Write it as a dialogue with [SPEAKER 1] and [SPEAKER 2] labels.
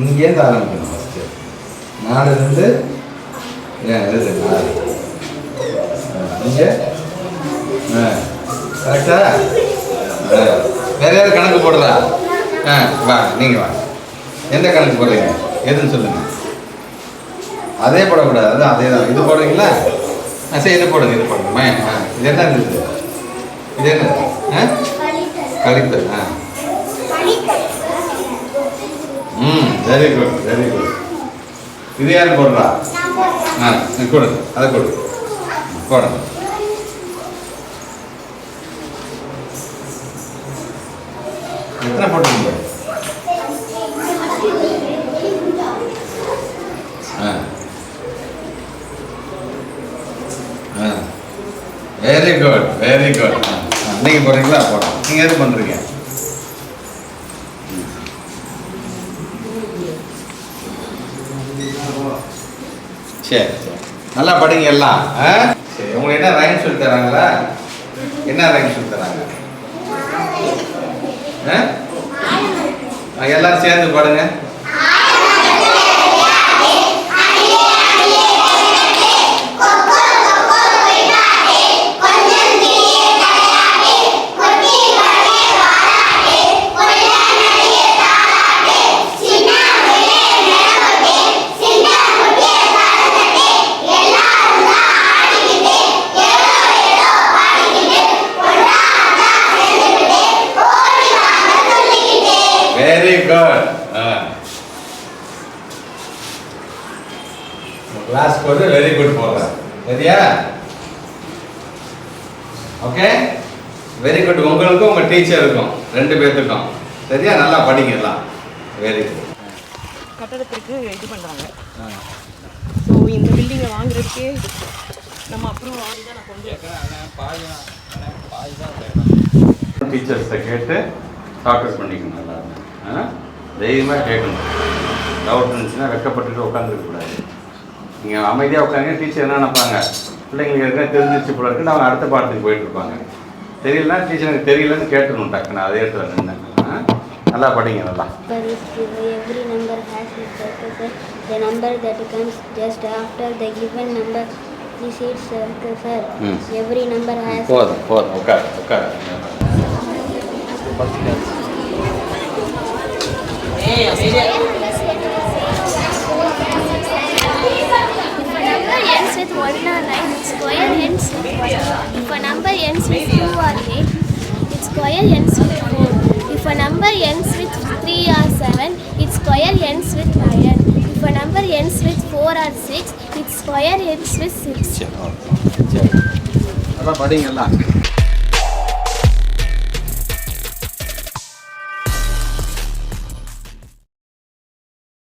[SPEAKER 1] இங்கேருந்து ஆரம்பிக்கணும் ஃபஸ்ட்டு நாலு இருந்து ஏன் இது நாலு இங்கே. கரெக்டா வேற யாரும் கணக்கு போடுறா? ஆ வா நீங்கள் வா. எந்த கணக்கு போடுறீங்க? எதுன்னு சொல்லுங்கள் அதே போடக்கூடாது அதான் அதே தான் இது போடுறீங்களா? ஆ சரி இது போடுங்க இது போடுங்க. ஆ இது என்ன இது இது என்ன? ஆ? கழித்தல் ஆ. ம். வெரி குட் வெரி குட் இது யார் போடுறா? ஆ கொடு அதை கொடு. போடுங்க எத்தனை போட்டுருங்க ஆ. ஆ. வெரி குட் வெரி குட் நீங்கள் போடுறீங்களா? போடுறோம். நீங்கள் எது பண்ணுறீங்க சரி சரி நல்லா படிங்க எல்லாம். ஆ? சரி உங்களுக்கு என்ன ரைம் சொல்லி தராங்களா? என்ன ரைம் சொல்லி தராங்க? ஆ? எல்லாரும் சேர்ந்து பாடுங்க. குட் கிளாஸ்க்கு வந்து வெரி குட் போடுறேன் சரியா? ஓகே வெரி குட் உங்களுக்கும் உங்கள் டீச்சருக்கும் ரெண்டு பேர்த்துக்கும் சரியா? நல்லா படிங்க எல்லாம் வெரி குட்
[SPEAKER 2] கட்டடத்திற்கு இது பண்ணுறாங்க ஸோ இந்த பில்டிங்கை வாங்குறதுக்கே நம்ம அப்புறம் வாங்கி தான் நான் கொண்டு
[SPEAKER 1] டீச்சர்ஸை கேட்டு டாக்டர் பண்ணிக்கணும் எல்லாருமே. தைரியமாக கேட்கணும் டவுட் இருந்துச்சுன்னா வெக்கப்பட்டுட்டு உட்காந்துருக்கக்கூடாது நீங்கள் அமைதியாக உட்காந்து டீச்சர் என்ன நினைப்பாங்க பிள்ளைங்களுக்கு ஏற்கனவே தெரிஞ்சிச்சு போல இருக்குன்னு அவங்க அடுத்த பாடத்துக்கு போயிட்டு இருப்பாங்க தெரியலனா டீச்சர் எனக்கு தெரியலன்னு கேட்டுணும் டக்குன்னு அதே இடத்துல நின்று ஆ? நல்லா படிங்க நல்லா.
[SPEAKER 3] Every number has its circle. The number that comes just after the given number its circle. sir.
[SPEAKER 1] Hmm.
[SPEAKER 3] Every number has.
[SPEAKER 1] போதும் போதும் உட்காரு உட்காரு
[SPEAKER 4] ends with 1 or 9, its square ends with 1. If a number ends with 2 or 8, its square ends with 4. If a number ends with 3 or 7, its square ends with 9. If a number ends with 4 or 6, its square ends with 6.